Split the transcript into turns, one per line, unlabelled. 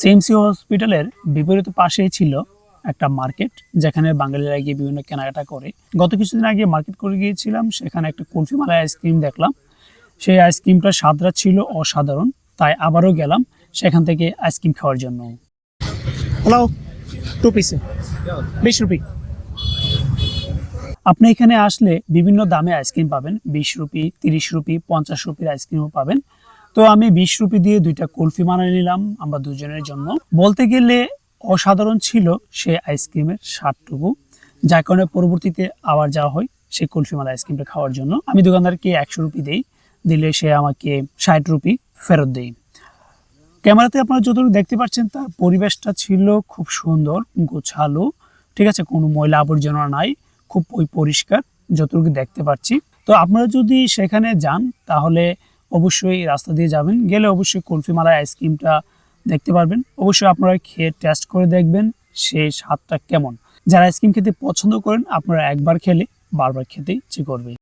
CMC হসপিটালের বিপরীত পাশেই ছিল একটা মার্কেট যেখানে বাঙালিরা গিয়ে বিভিন্ন কেনাকাটা করে। গত কিছুদিন আগে মার্কেট করে গিয়েছিলাম সেখানে একটা কুলফি মালাই আইসক্রিম দেখলাম। সেই আইসক্রিমটা স্বাদটা ছিল অসাধারণ তাই আবারও গেলাম সেখান থেকে আইসক্রিম খাওয়ার জন্য। হ্যালো টু পিসে বিশ রুপি। আপনি এখানে আসলে বিভিন্ন দামে আইসক্রিম পাবেন বিশ রুপি তিরিশ রুপি পঞ্চাশ রুপির আইসক্রিমও পাবেন। তো আমি বিশ রুপি দিয়ে দুইটা কুলফি বানিয়ে নিলাম, আমরা দুজনের জন্য। বলতে গেলে অসাধারণ ছিল সে আইসক্রিমের স্বাদটুকু, যার কারণে পরবর্তীতে আবার যাওয়া হয় সেই কুলফি মালা আইসক্রিমটা খাওয়ার জন্য। আমি দোকানদারকে একশো রুপি দিই, দিলে সে আমাকে ষাট রুপি ফেরত দেয়। ক্যামেরাতে আপনারা যতটুকু দেখতে পাচ্ছেন, তার পরিবেশটা ছিল খুব সুন্দর, গোছালো, ঠিক আছে, কোনো ময়লা আবর্জনা নাই, খুব ওই পরিষ্কার, যতটুকু দেখতে পাচ্ছি। তো আপনারা যদি সেখানে যান, তাহলে অবশ্যই রাস্তা দিয়ে যাবেন। গেলে অবশ্যই কুলফি মালাই আইসক্রিমটা দেখতে পারবেন। অবশ্যই আপনারা খেয়ে টেস্ট করে দেখবেন সেই স্বাদটা কেমন। যারা আইসক্রিম খেতে পছন্দ করেন, আপনারা একবার খেলে বারবার খেতে ইচ্ছে করবে।